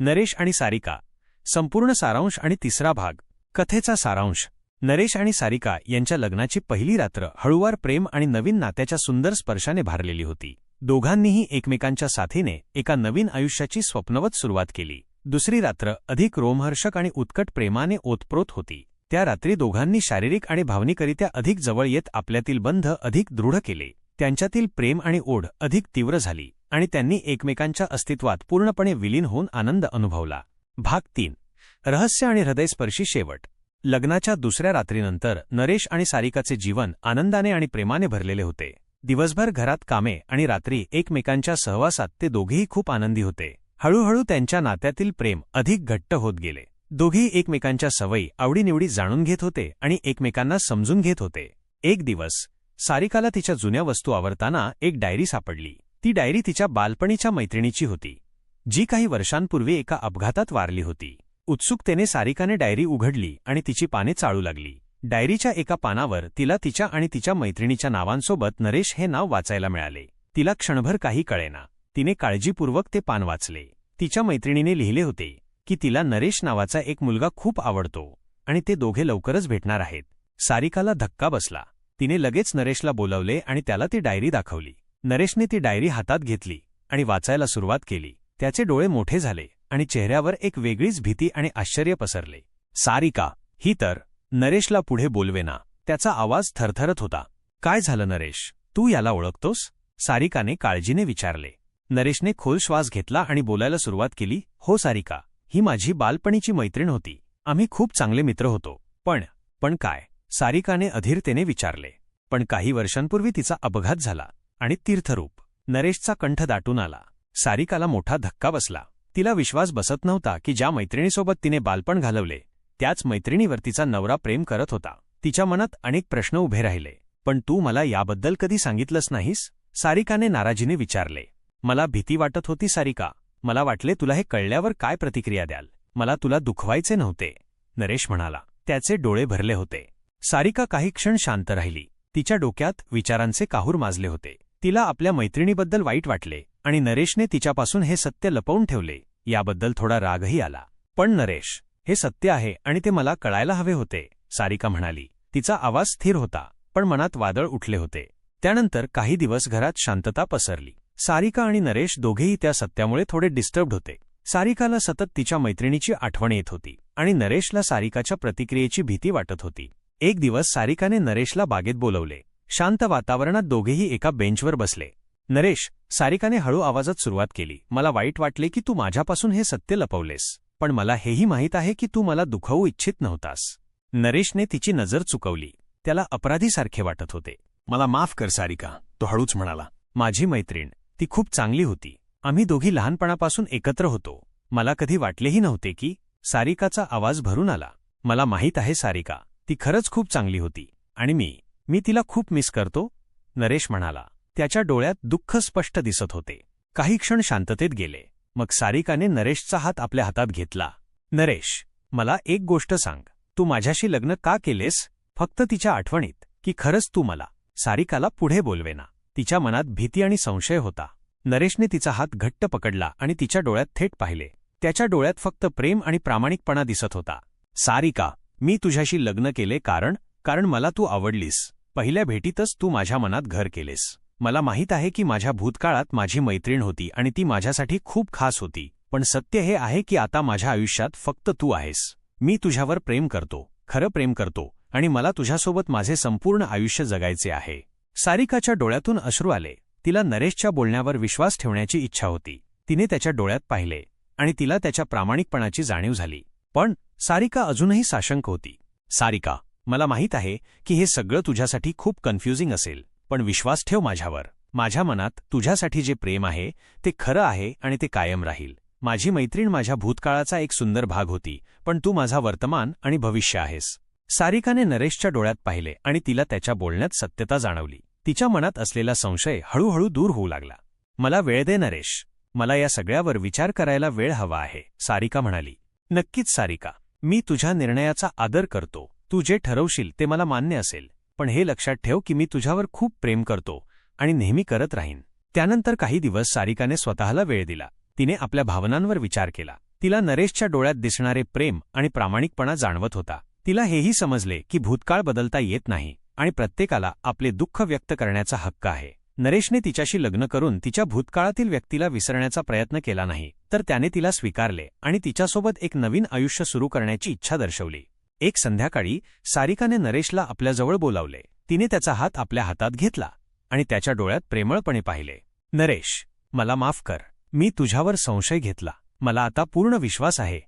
नरेश आणि सारिका. संपूर्ण सारांश आणि तिसरा भाग. कथेचा सारांश. नरेश आणि सारिका यांच्या लग्नाची पहिली रात्र हळुवार प्रेम आणि नवीन नात्याच्या सुंदर स्पर्शाने भारलेली होती. दोघांनीही एकमेकांच्या साथीने एका नवीन आयुष्याची स्वप्नवत सुरुवात केली. दुसरी रात्र अधिक रोमहर्षक आणि उत्कट प्रेमाने ओतप्रोत होती. त्या रात्री दोघांनी शारीरिक आणि भावनिकरित्या अधिक जवळ येत आपल्यातील बंध अधिक दृढ केले. त्यांच्यातील प्रेम आणि ओढ अधिक तीव्र झाली आणि त्यांनी एकमेकांच्या अस्तित्वात पूर्णपणे विलीन होऊन आनंद अनुभवला. भाग तीन. रहस्य आणि हृदयस्पर्शी शेवट. लग्नाच्या दुसऱ्या रात्रीनंतर नरेश आणि सारिकाचे जीवन आनंदाने आणि प्रेमाने भरलेले होते. दिवसभर घरात कामे आणि रात्री एकमेकांच्या सहवासात ते दोघेही खूप आनंदी होते. हळूहळू त्यांच्या नात्यातील प्रेम अधिक घट्ट होत गेले. दोघेही एकमेकांच्या सवयी आवडीनिवडी जाणून घेत होते आणि एकमेकांना समजून घेत होते. एक दिवस सारिकाला तिच्या जुन्या वस्तू आवरताना एक डायरी सापडली. ती डायरी तिच्या बालपणीच्या मैत्रिणीची होती जी काही वर्षांपूर्वी एका अपघातात वारली होती. उत्सुकतेने सारिकाने डायरी उघडली आणि तिची पाने चाळू लागली. डायरीच्या एका पानावर तिला तिच्या आणि तिच्या मैत्रिणीच्या नावांसोबत नरेश हे नाव वाचायला मिळाले. तिला क्षणभर काही कळेना. तिने काळजीपूर्वक ते पान वाचले. तिच्या मैत्रिणीने लिहिले होते की तिला नरेश नावाचा एक मुलगा खूप आवडतो आणि ते दोघे लवकरच भेटणार आहेत. सारिकाला धक्का बसला. तिने लगेच नरेशला बोलवले आणि त्याला ती डायरी दाखवली. नरेशने ती डायरी हातात घेतली आणि वाचायला सुरुवात केली. त्याचे डोळे मोठे झाले आणि चेहऱ्यावर एक वेगळीच भीती आणि आश्चर्य पसरले. सारिका ही तर नरेशला पुढे बोलवेना. त्याचा आवाज थरथरत होता. काय झालं नरेश? तू याला ओळखतोस? सारिकाने काळजीने विचारले. नरेशने खोल श्वास घेतला आणि बोलायला सुरुवात केली. हो सारिका ही माझी बालपणीची मैत्रीण होती. आम्ही खूप चांगले मित्र होतो. पण पण काय? सारिकाने अधीरतेने विचारले. पण काही वर्षांपूर्वी तिचा अपघात झाला आणि तीर्थरूप नरेशचा कंठ दाटून आला. सारिकाला मोठा धक्का बसला. तिला विश्वास बसत नव्हता की ज्या मैत्रिणीसोबत तिने बालपण घालवले त्याच मैत्रिणीवर तिचा नवरा प्रेम करत होता. तिच्या मनात अनेक प्रश्न उभे राहिले. पण तू मला याबद्दल कधी सांगितलंस नाहीस? सारिकाने नाराजीने विचारले. मला भीती वाटत होती सारिका. मला वाटले तुला हे कळल्यावर काय प्रतिक्रिया द्याल? मला तुला दुखवायचे नव्हते. नरेश म्हणाला. त्याचे डोळे भरले होते. सारिका काही क्षण शांत राहिली. तिच्या डोक्यात विचारांचे काहूर माजले होते. तिला आपल्या मैत्रिणीबद्दल वाईट वाटले आणि नरेशने तिच्यापासून हे सत्य लपवून ठेवले. याबद्दल थोडा रागही आला. पण नरेश हे सत्य आहे आणि ते मला कळायला हवे होते सारिका म्हणाली. तिचा आवाज स्थिर होता पण मनात वादळ उठले होते. त्यानंतर काही दिवस घरात शांतता पसरली. सारिका आणि नरेश दोघेही त्या सत्यामुळे थोडे डिस्टर्ब्ड होते. सारिकाला सतत तिच्या मैत्रिणीची आठवण येत होती आणि नरेशला सारिकाच्या प्रतिक्रियेची भीती वाटत होती. एक दिवस सारिकाने नरेशला बागेत बोलवले. शांत वातावरणात दोघेही एका बेंचवर बसले. नरेश सारिकाने हळू आवाजात सुरुवात केली. मला वाईट वाटले की तू माझ्यापासून हे सत्य लपवलेस. पण मला हेही माहीत आहे की तू मला दुखवू इच्छित नव्हतास. नरेशने तिची नजर चुकवली. त्याला अपराधीसारखे वाटत होते. मला माफ कर सारिका तो हळूच म्हणाला. माझी मैत्रीण ती खूप चांगली होती. आम्ही दोघी लहानपणापासून एकत्र होतो. मला कधी वाटलेही नव्हते की सारिकाचा आवाज भरून आला. मला माहीत आहे सारिका ती खरंच खूप चांगली होती. आणि मी मी तिला खूप मिस करतो नरेश म्हणाला. त्याच्या डोळ्यात दुःख स्पष्ट दिसत होते. काही क्षण शांततेत गेले. मग सारिकाने नरेशचा हात आपल्या हातात घेतला. नरेश मला एक गोष्ट सांग. तू माझ्याशी लग्न का केलेस? फक्त तिच्या आठवणीत की खरंच तू मला सारिकाला पुढे बोलवेना. तिच्या मनात भीती आणि संशय होता. नरेशने तिचा हात घट्ट पकडला आणि तिच्या डोळ्यात थेट पाहिले. त्याच्या डोळ्यात फक्त प्रेम आणि प्रामाणिकपणा दिसत होता. सारिका मी तुझ्याशी लग्न केले कारण कारण मला तू आवडलीस. पहिल्या भेटीतच तू माझ्या मनात घर केलेस. मला माहीत आहे की माझ्या भूतकाळात माझी मैत्रीण होती आणि ती माझ्यासाठी खूप खास होती पण सत्य हे आहे की आता माझ्या आयुष्यात फक्त तू आहेस. मी तुझ्यावर प्रेम करतो खरं प्रेम करतो आणि मला तुझ्यासोबत माझे संपूर्ण आयुष्य जगायचे आहे. सारिकाच्या डोळ्यातून अश्रू आले. तिला नरेशच्या बोलण्यावर विश्वास ठेवण्याची इच्छा होती. तिने त्याच्या डोळ्यात पाहिले आणि तिला त्याच्या प्रामाणिकपणाची जाणीव झाली. पण सारिका अजूनही साशंक होती. सारिका मला माहीत आहे की हे सगळं तुझ्यासाठी खूप कन्फ्युजिंग असेल पण विश्वास ठेव माझ्यावर. माझ्या मनात तुझ्यासाठी जे प्रेम आहे ते खरं आहे आणि ते कायम राहील. माझी मैत्रीण माझ्या भूतकाळाचा एक सुंदर भाग होती पण तू माझा वर्तमान आणि भविष्य आहेस. सारिकाने नरेशच्या डोळ्यात पाहिले आणि तिला त्याच्या बोलण्यात सत्यता जाणवली. तिच्या मनात असलेला संशय हळूहळू दूर होऊ लागला. मला वेळ दे नरेश. मला या सगळ्यावर विचार करायला वेळ हवा आहे सारिका म्हणाली. नक्कीच सारिका. मी तुझ्या निर्णयाचा आदर करतो. तू जे ठरवशील ते मला मान्य असेल. पण हे लक्षात ठेव की मी तुझ्यावर खूप प्रेम करतो आणि नेहमी करत राहीन. त्यानंतर काही दिवस सारिकाने स्वतःला वेळ दिला. तिने आपल्या भावनांवर विचार केला. तिला नरेशच्या डोळ्यात दिसणारे प्रेम आणि प्रामाणिकपणा जाणवत होता. तिला हेही समजले की भूतकाळ बदलता येत नाही आणि प्रत्येकाला आपले दुःख व्यक्त करण्याचा हक्क आहे. नरेशने तिच्याशी लग्न करून तिच्या भूतकाळातील व्यक्तीला विसरण्याचा प्रयत्न केला नाही. तर त्याने तिला स्वीकारले आणि तिच्यासोबत एक नवीन आयुष्य सुरू करण्याची इच्छा दर्शवली. एक संध्याकाळी सारिकाने नरेशला आपल्याजवळ बोलावले. तिने त्याचा हात आपल्या हातात घेतला आणि त्याच्या डोळ्यात प्रेमळपणे पाहिले. नरेश मला माफ कर. मी तुझ्यावर संशय घेतला. मला आता पूर्ण विश्वास आहे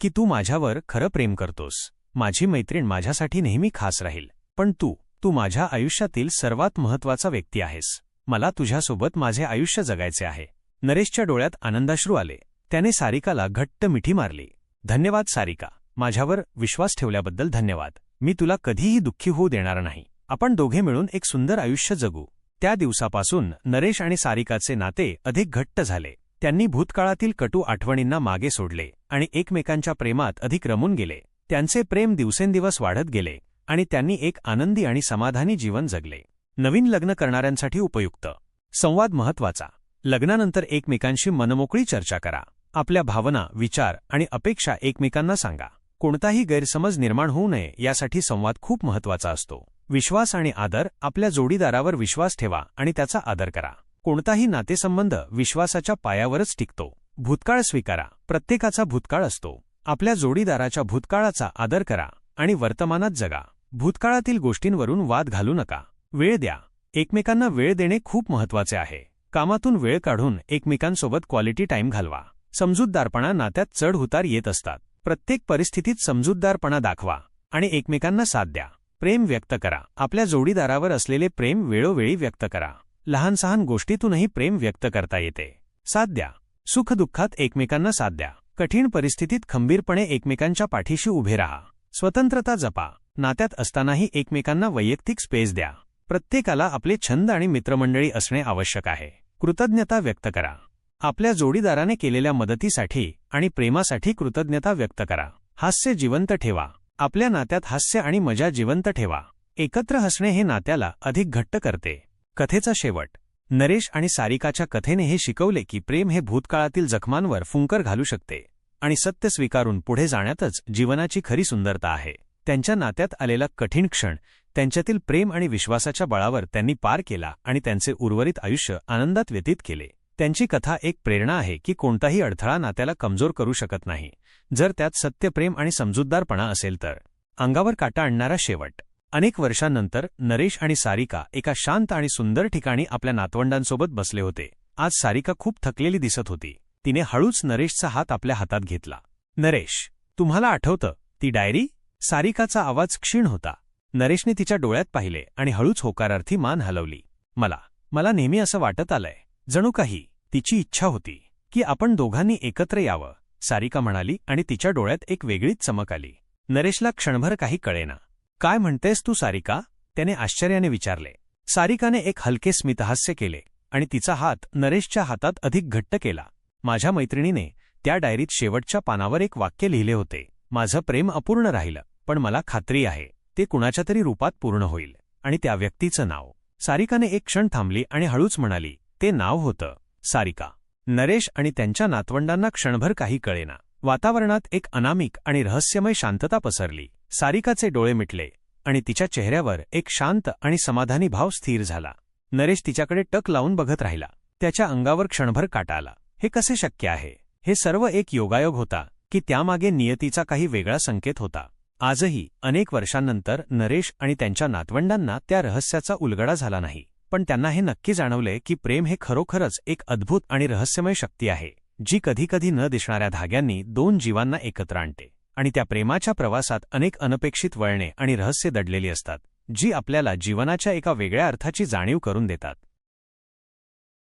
की तू माझ्यावर खरं प्रेम करतोस. माझी मैत्रीण माझ्यासाठी नेहमी खास राहील. पण तू तू माझ्या आयुष्यातील सर्वात महत्त्वाचा व्यक्ती आहेस. मला तुझ्यासोबत माझे आयुष्य जगायचे आहे. नरेशच्या डोळ्यात आनंदाश्रू आले. त्याने सारिकाला घट्ट मिठी मारली. धन्यवाद सारिका. माझ्यावर विश्वास ठेवल्याबद्दल धन्यवाद. मी तुला कधीही दुःखी होऊ देणार नाही. आपण दोघे मिळून एक सुंदर आयुष्य जगू. त्या दिवसापासून नरेश आणि सारिकाचे नाते अधिक घट्ट झाले. त्यांनी भूतकाळातील कटू आठवणींना मागे सोडले आणि एकमेकांच्या प्रेमात अधिक रमून गेले. त्यांचे प्रेम दिवसेंदिवस वाढत गेले आणि त्यांनी एक आनंदी आणि समाधानी जीवन जगले. नवीन लग्न करणाऱ्यांसाठी उपयुक्त. संवाद महत्त्वाचा लग्नानंतर एकमेकांशी मनमोकळी चर्चा करा. आपल्या भावना विचार आणि अपेक्षा एकमेकांना सांगा. कोणताही गैरसमज निर्माण होऊ नये यासाठी संवाद खूप महत्त्वाचा असतो. विश्वास आणि आदर आपल्या जोडीदारावर विश्वास ठेवा आणि त्याचा आदर करा. कोणताही नातेसंबंध विश्वासाच्या पायावरच टिकतो. भूतकाळ स्वीकारा. प्रत्येकाचा भूतकाळ असतो. आपल्या जोडीदाराच्या भूतकाळाचा आदर करा आणि वर्तमानात जगा. भूतकाळातील गोष्टींवरून वाद घालू नका. वेळ द्या. एकमेकांना वेळ देणे खूप महत्त्वाचे आहे. कामातून वेळ काढून एकमेकांसोबत क्वालिटी टाईम घालवा. समजूतदारपणा नात्यात चढ उतार येत असतात. प्रत्येक परिस्थितीत समजूतदारपणा दाखवा आणि एकमेकांना साथ द्या. प्रेम व्यक्त करा. आपल्या जोडीदारावर असलेले प्रेम वेळोवेळी व्यक्त करा. लहान सहान गोष्टीतूनही प्रेम व्यक्त करता येते. साथ द्या. सुखदुःखात एकमेकांना साथ द्या. कठीण परिस्थितीत खंबीरपणे एकमेकांच्या पाठीशी उभे राहा. स्वतंत्रता जपा. नात्यात असतानाही एकमेकांना वैयक्तिक स्पेस द्या. प्रत्येकाला आपले छंद आणि मित्रमंडळी असणे आवश्यक आहे. कृतज्ञता व्यक्त करा. आपल्या जोडीदाराने केलेल्या मदतीसाठी आणि प्रेमासाठी कृतज्ञता व्यक्त करा. हास्य जिवंत ठेवा. आपल्या नात्यात हास्य आणि मजा जिवंत ठेवा. एकत्र हसणे हे नात्याला अधिक घट्ट करते. कथेचा शेवट. नरेश आणि सारिकाच्या कथेने हे शिकवले की प्रेम हे भूतकाळातील जखमांवर फुंकर घालू शकते आणि सत्य स्वीकारून पुढे जाण्यातच जीवनाची खरी सुंदरता आहे. त्यांच्या नात्यात आलेला कठीण क्षण त्यांच्यातील प्रेम आणि विश्वासाच्या बळावर त्यांनी पार केला आणि त्यांचे उर्वरित आयुष्य आनंदात व्यतीत केले. त्यांची कथा एक प्रेरणा आहे की कोणताही अडथळा नात्याला कमजोर करू शकत नाही. जर त्यात सत्यप्रेम आणि समजूतदारपणा असेल तर. अंगावर काटा आणणारा शेवट. अनेक वर्षांनंतर नरेश आणि सारिका एका शांत आणि सुंदर ठिकाणी आपल्या नातवंडांसोबत बसले होते. आज सारिका खूप थकलेली दिसत होती. तिने हळूच नरेशचा हात आपल्या हातात घेतला. नरेश तुम्हाला आठवतं ती डायरी? सारिकाचा आवाज क्षीण होता. नरेशने तिच्या डोळ्यात पाहिले आणि हळूच होकारार्थी मान हलवली. मला मला नेहमी असं वाटत आलंय. जणू काही तिची इच्छा होती की आपण दोघांनी एकत्र यावं सारिका म्हणाली आणि तिच्या डोळ्यात एक वेगळीच चमक आली. नरेशला क्षणभर काही कळेना. काय म्हणतेस तू सारिका? त्याने आश्चर्याने विचारले. सारिकाने एक हलके स्मितहास्य केले आणि तिचा हात नरेशच्या हातात अधिक घट्ट केला. माझ्या मैत्रिणीने त्या डायरीत शेवटच्या पानावर एक वाक्य लिहिले होते. माझं प्रेम अपूर्ण राहिलं पण मला खात्री आहे. ते कुणाच्या तरी रूपात पूर्ण होईल आणि त्या व्यक्तीचं नाव. सारिकाने एक क्षण थांबली आणि हळूच म्हणाली ते नाव होतं सारिका. नरेश आणि त्यांच्या नातवंडांना क्षणभर काही कळेना. वातावरणात एक अनामिक आणि रहस्यमय शांतता पसरली. सारिकाचे डोळे मिटले आणि तिच्या चेहऱ्यावर एक शांत आणि समाधानी भाव स्थिर झाला. नरेश तिच्याकडे टक लावून बघत राहिला. त्याच्या अंगावर क्षणभर काटा आला. हे कसे शक्य आहे? हे सर्व एक योगायोग होता की त्यामागे नियतीचा काही वेगळा संकेत होता. आजही अनेक वर्षांनंतर नरेश आणि त्यांच्या नातवंडांना त्या रहस्याचा उलगडा झाला नाही. पण त्यांना हे नक्की जाणवले की प्रेम हे खरोखरच एक अद्भुत आणि रहस्यमय शक्ती आहे जी कधीकधी न दिसणाऱ्या धाग्यांनी दोन जीवांना एकत्र आणते आणि त्या प्रेमाच्या प्रवासात अनेक अनपेक्षित वळणे आणि रहस्य दडलेली असतात जी आपल्याला जीवनाच्या एका वेगळ्या अर्थाची जाणीव करून देतात.